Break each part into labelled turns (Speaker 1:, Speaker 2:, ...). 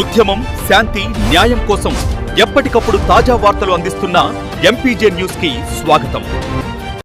Speaker 1: ఉద్యమం శాంతి న్యాయం కోసం ఎప్పటికప్పుడు తాజా వార్తలు అందిస్తున్న ఎంపీజే న్యూస్కి స్వాగతం.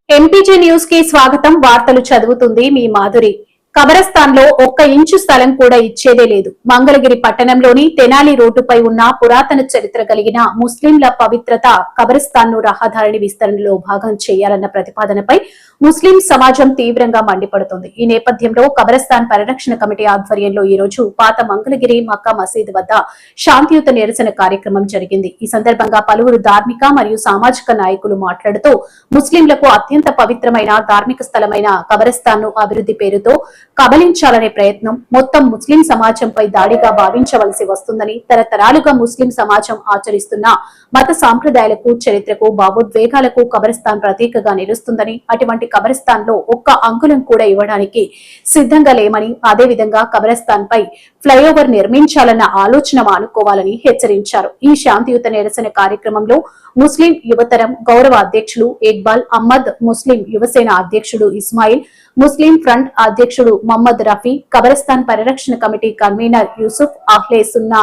Speaker 2: ఎంపీజే న్యూస్కి స్వాగతం. వార్తలు చదువుతుంది మీ మాధురి. కబరస్థాన్లో ఒక్క ఇంచు స్థలం కూడా ఇచ్చేదే లేదు. మంగళగిరి పట్టణంలోని తెనాలి రోడ్డుపై ఉన్న పురాతన చరిత్ర కలిగిన ముస్లింల పవిత్రత కబరస్థాన్ను రహదారిని విస్తరణలో భాగం చేయాలన్న ప్రతిపాదనపై ముస్లిం సమాజం తీవ్రంగా మండిపడుతోంది. ఈ నేపథ్యంలో కబరస్థాన్ పరిరక్షణ కమిటీ ఆధ్వర్యంలో ఈ రోజు పాత మంగళగిరి మక్కా మసీద్ వద్ద శాంతియుత నిరసన కార్యక్రమం జరిగింది. ఈ సందర్భంగా పలువురు ధార్మిక మరియు సామాజిక నాయకులు మాట్లాడుతూ ముస్లింలకు అత్యంత పవిత్రమైన ధార్మిక స్థలమైన కబరస్థాన్ను అభివృద్ధి పేరుతో కబలించాలనే ప్రయత్నం మొత్తం ముస్లిం సమాజంపై దాడిగా భావించవలసి వస్తుందని తరతరాలుగా ముస్లిం సమాజం ఆచరిస్తున్న మత సాంప్రదాయాలకు చరిత్రకు భావోద్వేగాలకు కబరిస్తాన్ ప్రతీకగా నిలుస్తుందని అటువంటి కబరిస్తాన్లో ఒక్క అంకులం కూడా ఇవ్వడానికి సిద్ధంగా లేమని అదేవిధంగా కబరిస్తాన్ పై ఫ్లైఓవర్ నిర్మించాలన్న ఆలోచన మానుకోవాలని హెచ్చరించారు. ఈ శాంతియుత నిరసన కార్యక్రమంలో ముస్లిం యువతరం గౌరవ అధ్యక్షులు ఇక్బాల్ అహ్మద్ ముస్లిం యువసేన అధ్యక్షుడు ఇస్మాయిల్ ముస్లిం ఫ్రంట్ అధ్యక్షుడు మహమ్మద్ రఫీ కబరస్థాన్ పరిరక్షణ కమిటీ కన్వీనర్ యూసుఫ్ అహ్లే సున్నా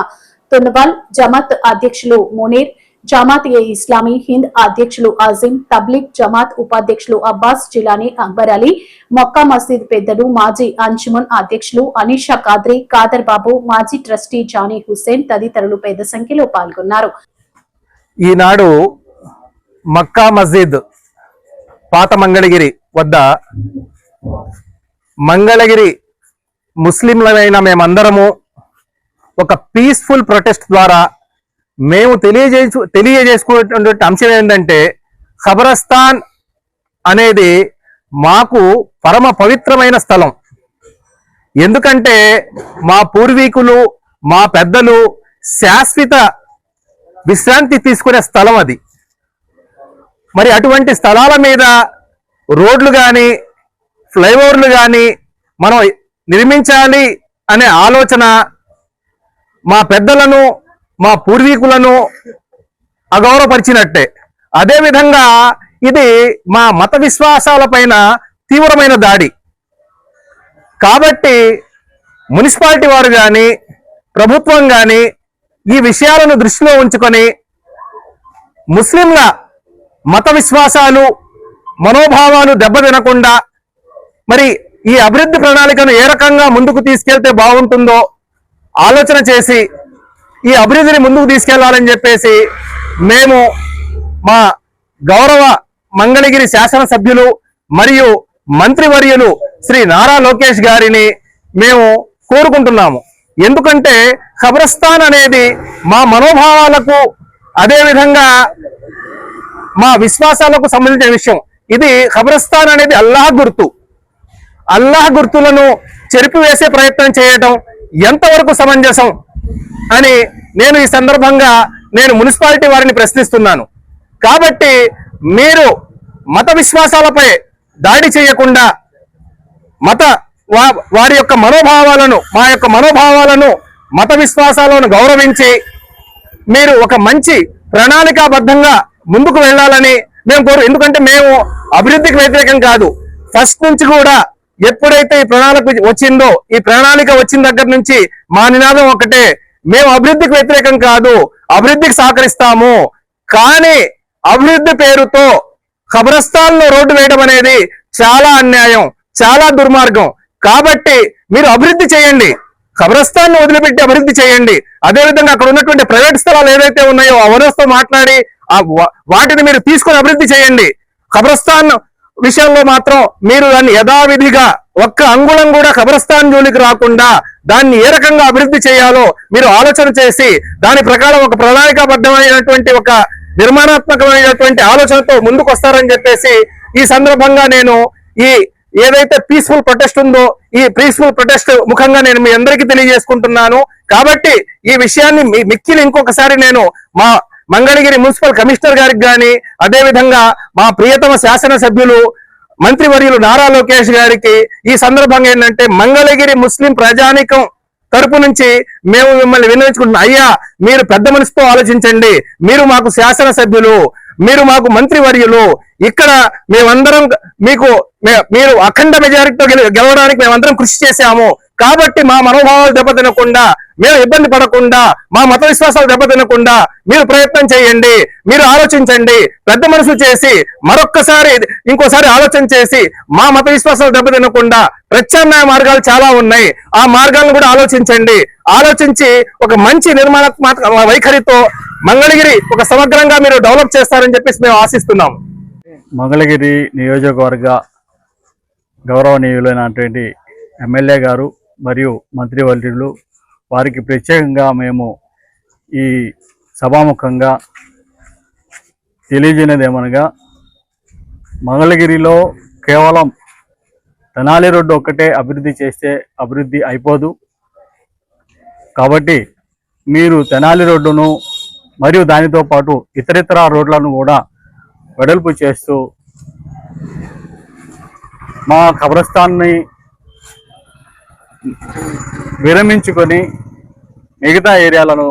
Speaker 2: తున్వాల్ జమాత్ అధ్యక్షులు మునీర్ జమాత్ ఏ ఇస్లామీ హింద్ అధ్యక్షులు అజీం తబ్లిక్ జమాత్ ఉపాధ్యక్షులు అబ్బాస్ జిలానీ అక్బర్ అలీ మొక్కా మసీద్ పెద్దలు మాజీ అంజుమన్ అధ్యక్షులు అనీషా కాద్రి కాదర్ బాబు మాజీ ట్రస్టీ జానీ హుస్సేన్ తదితరులు పెద్ద సంఖ్యలో పాల్గొన్నారు.
Speaker 3: ఈనాడు మక్కా మస్జిద్ పాత మంగళగిరి వద్ద మంగళగిరి ముస్లింలమైన మేమందరము ఒక పీస్ఫుల్ ప్రొటెస్ట్ ద్వారా మేము తెలియజేసు తెలియజేసుకునేటువంటి అంశం ఏంటంటే ఖబరస్థాన్ అనేది మాకు పరమ పవిత్రమైన స్థలం. ఎందుకంటే మా పూర్వీకులు మా పెద్దలు శాశ్వత విశ్రాంతి తీసుకునే స్థలం అది. మరి అటువంటి స్థలాల మీద రోడ్లు కానీ ఫ్లైఓవర్లు కానీ మనం నిర్మించాలి అనే ఆలోచన మా పెద్దలను మా పూర్వీకులను అగౌరవపరిచినట్టే. అదేవిధంగా ఇది మా మత విశ్వాసాలపైన తీవ్రమైన దాడి. కాబట్టి మున్సిపాలిటీ వారు కానీ ప్రభుత్వం కానీ ఈ విషయాలను దృష్టిలో ఉంచుకొని ముస్లింల మత విశ్వాసాలు మనోభావాలు దెబ్బతినకుండా మరి ఈ అభివృద్ధి ప్రణాళికను ఏ రకంగా ముందుకు తీసుకెళ్తే బాగుంటుందో ఆలోచన చేసి ఈ అభివృద్ధిని ముందుకు తీసుకెళ్ళాలని చెప్పేసి మేము మా గౌరవ మంగళగిరి శాసనసభ్యులు మరియు మంత్రివర్యులు శ్రీ నారా లోకేష్ గారిని మేము కోరుకుంటున్నాము. ఎందుకంటే ఖబరస్థాన్ అనేది మా మనోభావాలకు అదేవిధంగా మా విశ్వాసాలకు సంబంధించిన విషయం. ఇది ఖబరస్థాన్ అనేది అల్లాహ్ గుర్తు. అల్లాహ్ గుర్తులను చెరిపివేసే ప్రయత్నం చేయటం ఎంతవరకు సమంజసం అని నేను ఈ సందర్భంగా నేను మున్సిపాలిటీ వారిని ప్రశ్నిస్తున్నాను. కాబట్టి మీరు మత విశ్వాసాలపై దాడి చేయకుండా మత వా- వారి యొక్క మనోభావాలను మా యొక్క మనోభావాలను మత విశ్వాసాలను గౌరవించి మీరు ఒక మంచి ప్రణాళికాబద్ధంగా ముందుకు వెళ్ళాలని మేము కోరు ఎందుకంటే మేము అభివృద్ధికి వ్యతిరేకం కాదు. ఫస్ట్ నుంచి కూడా ఎప్పుడైతే ఈ ప్రణాళిక వచ్చిందో ఈ ప్రణాళిక వచ్చిన దగ్గర నుంచి మా నినాదం ఒకటే మేము అభివృద్ధికి వ్యతిరేకం కాదు అభివృద్ధికి సహకరిస్తాము. కానీ అభివృద్ధి పేరుతో కబ్రస్థాన్లో రోడ్డు వేయడం అనేది చాలా అన్యాయం చాలా దుర్మార్గం. కాబట్టి మీరు అభివృద్ధి చేయండి. ఖబరస్థాన్ని వదిలిపెట్టి అభివృద్ధి చేయండి. అదేవిధంగా అక్కడ ఉన్నటువంటి ప్రైవేట్ స్థలాలు ఏదైతే ఉన్నాయో అవరోస్తో మాట్లాడి ఆ వాటిని మీరు తీసుకొని అభివృద్ధి చేయండి. కబ్రస్థాన్ విషయంలో మాత్రం మీరు దాన్ని యథావిధిగా ఒక్క అంగుళం కూడా కబరస్థాన్ జోలికి రాకుండా దాన్ని ఏ రకంగా అభివృద్ధి చేయాలో మీరు ఆలోచన చేసి దాని ప్రకారం ఒక ప్రణాళికాబద్ధమైనటువంటి ఒక నిర్మాణాత్మకమైనటువంటి ఆలోచనతో ముందుకు వస్తారని చెప్పేసి ఈ సందర్భంగా నేను ఈ ఏదైతే పీస్ఫుల్ ప్రొటెస్ట్ ఉందో ఈ పీస్ఫుల్ ప్రొటెస్ట్ ముఖంగా నేను మీ అందరికీ తెలియజేసుకుంటున్నాను. కాబట్టి ఈ విషయాన్ని మీ- మిక్కిలి ఇంకొకసారి నేను మా మంగళగిరి మున్సిపల్ కమిషనర్ గారికి కానీ అదేవిధంగా మా ప్రియతమ శాసనసభ్యులు మంత్రివర్యులు నారా లోకేష్ గారికి ఈ సందర్భంగా ఏంటంటే మంగళగిరి ముస్లిం ప్రజానికం తరపు నుంచి మేము మిమ్మల్ని విన్నవించుకుంటున్నాం. అయ్యా మీరు పెద్ద మనసుతో ఆలోచించండి. మీరు మాకు శాసనసభ్యులు మీరు మాకు మంత్రివర్యులు ఇక్కడ మేమందరం మీకు మే- మీరు అఖండ మెజారిటీతో గెలవడానికి మేమందరం కృషి చేశాము. కాబట్టి మా మనోభావాలు దెబ్బతినకుండా మేము ఇబ్బంది పడకుండా మా మత విశ్వాసాలు దెబ్బతినకుండా మీరు ప్రయత్నం చేయండి మీరు ఆలోచించండి పెద్ద మనసు చేసి మరొక్కసారి ఇంకోసారి ఆలోచన చేసి మా మత విశ్వాసాలు దెబ్బతినకుండా ప్రత్యామ్నాయ మార్గాలు చాలా ఉన్నాయి. ఆ మార్గాలను కూడా ఆలోచించండి. ఆలోచించి ఒక మంచి నిర్మాణాత్మక వైఖరితో మంగళగిరి ఒక సమగ్రంగా మీరు డెవలప్ చేస్తారని చెప్పేసి మేము ఆశిస్తున్నాం
Speaker 4: మంగళగిరి నియోజకవర్గ గౌరవనీయులైనటువంటి ఎమ్మెల్యే గారు మరియు మంత్రివర్యులు వారికి ప్రత్యేకంగా మేము ఈ సభాముఖంగా తెలియజేయనదేమనగా మంగళగిరిలో కేవలం తెనాలి రోడ్డు ఒక్కటే అభివృద్ధి చేస్తే అభివృద్ధి అయిపోదు. కాబట్టి మీరు తెనాలి రోడ్డును మరియు దానితో పాటు ఇతరితర రోడ్లను కూడా వెడల్పు చేస్తూ మా కబ్రస్థాన్ని విరమించుకొని మిగతా ఏరియాలను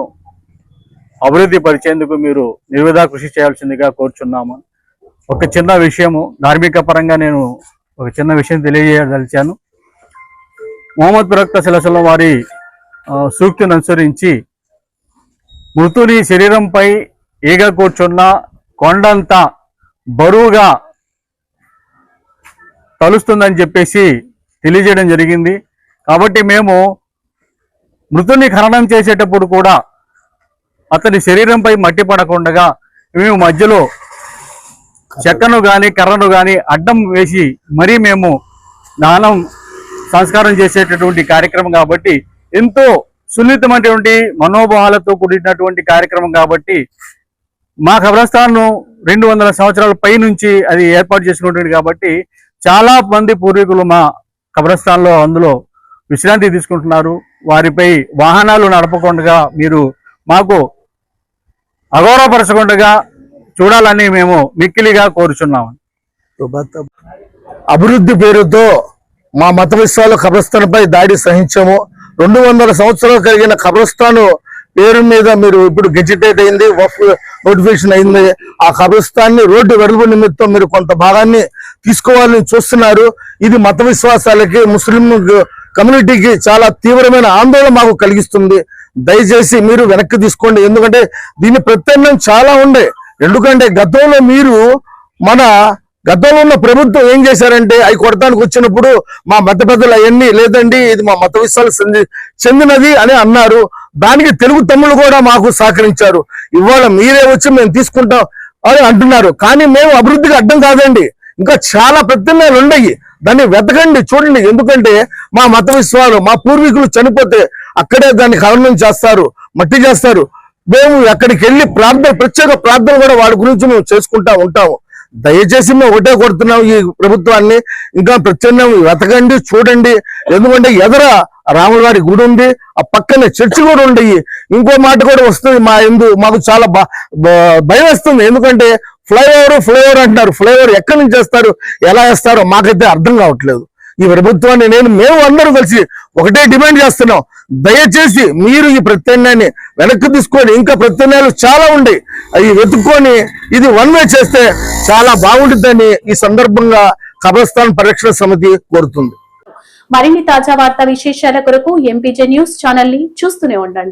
Speaker 4: అభివృద్ధి పరిచేందుకు మీరు నిర్విధా కృషి చేయాల్సిందిగా కోరుచున్నాము. ఒక చిన్న విషయము ధార్మిక పరంగా నేను ఒక చిన్న విషయం తెలియజేయదలిచాను. మహమ్మద్ ప్రవక్త శిలసల వారి సూక్తిని అనుసరించి మృతుని శరీరంపై ఈగ కూర్చున్న కొండంత బరువుగా తలుస్తుందని చెప్పేసి తెలియజేయడం జరిగింది. కాబట్టి మేము మృతుని ఖననం చేసేటప్పుడు కూడా అతని శరీరంపై మట్టి పడకుండా మేము మధ్యలో చెక్కను గాని కర్రను గాని అడ్డం వేసి మరీ మేము దానం సంస్కారం చేసేటటువంటి కార్యక్రమం కాబట్టి ఎంతో సున్నితమైనటువంటి మనోభావాలతో కూడినటువంటి కార్యక్రమం కాబట్టి మా కబ్రస్థాన్ను రెండు వందల సంవత్సరాల పై నుంచి అది ఏర్పాటు చేసుకుంటుంది కాబట్టి చాలా మంది పూర్వీకులు మా కబ్రస్థాన్లో అందులో విశ్రాంతి తీసుకుంటున్నారు. వారిపై వాహనాలు నడపకుండా మీరు మాకు అగౌరవపరచకుండా చూడాలని మేము మిక్కిలిగా కోరుచున్నాము
Speaker 5: అభివృద్ధి పేరుతో మా మత విశ్వాల కబ్రస్థాన్పై దాడి సహించాము. రెండు వందల సంవత్సరాలు కలిగిన కబ్రస్థాను పేరు మీద మీరు ఇప్పుడు గెజిటేట్ అయింది వఫ్ నోటిఫికేషన్ అయింది. ఆ కబ్రస్థాన్ని రోడ్డు వెడల్పు నిమిత్తం మీరు కొంత భాగాన్ని తీసుకోవాలని చూస్తున్నారు. ఇది మత విశ్వాసాలకి ముస్లిం కమ్యూనిటీకి చాలా తీవ్రమైన ఆందోళన మాకు కలిగిస్తుంది. దయచేసి మీరు వెనక్కి తీసుకోండి. ఎందుకంటే దీని ప్రత్యామ్నాయం చాలా ఉండే. ఎందుకంటే గతంలో మీరు మన గతంలో ఉన్న ప్రభుత్వం ఏం చేశారంటే అవి కొడతానికి వచ్చినప్పుడు మా మత పెద్దలు అవన్నీ లేదండి ఇది మా మత విషయాలు చెంది- చెందినది అని అన్నారు. దానికి తెలుగు తమ్ముళ్ళు కూడా మాకు సహకరించారు. ఇవాళ మీరే వచ్చి మేము తీసుకుంటాం అని అంటున్నారు. కానీ మేము అభివృద్ధికి అడ్డం కాదండి. ఇంకా చాలా ప్రత్యామ్నాయాలు ఉన్నాయి. దాన్ని వెతకండి చూడండి. ఎందుకంటే మా మత విశ్వాలు మా పూర్వీకులు చనిపోతే అక్కడే దాన్ని ఖననం చేస్తారు మట్టి చేస్తారు. మేము అక్కడికి వెళ్ళి ప్రార్థన ప్రత్యేక ప్రార్థన కూడా వాడి గురించి మేము చేసుకుంటా ఉంటాము. దయచేసి మేము ఒకటే కొడుతున్నాం ఈ ప్రభుత్వాన్ని. ఇంకా ప్రత్యేకం వెతకండి చూడండి. ఎందుకంటే ఎదర రాముల వారి గుడి ఉంది ఆ పక్కనే చర్చి కూడా ఉంది. ఇంకో మాట కూడా వస్తుంది మా ఎందు మాకు చాలా బా- భయం వస్తుంది. ఎందుకంటే ఫ్లైఓవర్ ఫ్లైఓవర్ అంటున్నారు. ఫ్లైఓవర్ ఎక్కడి నుంచి చేస్తారు ఎలా వేస్తారో మాకైతే అర్థం కావట్లేదు. ఈ ప్రభుత్వాన్ని నేను మేము అందరూ కలిసి ఒకటే డిమాండ్ చేస్తున్నాం. దయచేసి మీరు ఈ ప్రత్యామ్నాయాన్ని వెనక్కి తీసుకొని ఇంకా ప్రత్యామ్నాయాలు చాలా ఉన్నాయి అవి వెతుక్కొని ఇది వన్ వే చేస్తే చాలా బాగుంటుందని ఈ సందర్భంగా కబ్రస్థాన్ పరిరక్షణ సమితి కోరుతుంది.
Speaker 2: మరిన్ని తాజా వార్తా విశేషాల కొరకు ఎంపీజే న్యూస్ ఛానల్ని చూస్తూనే ఉండండి.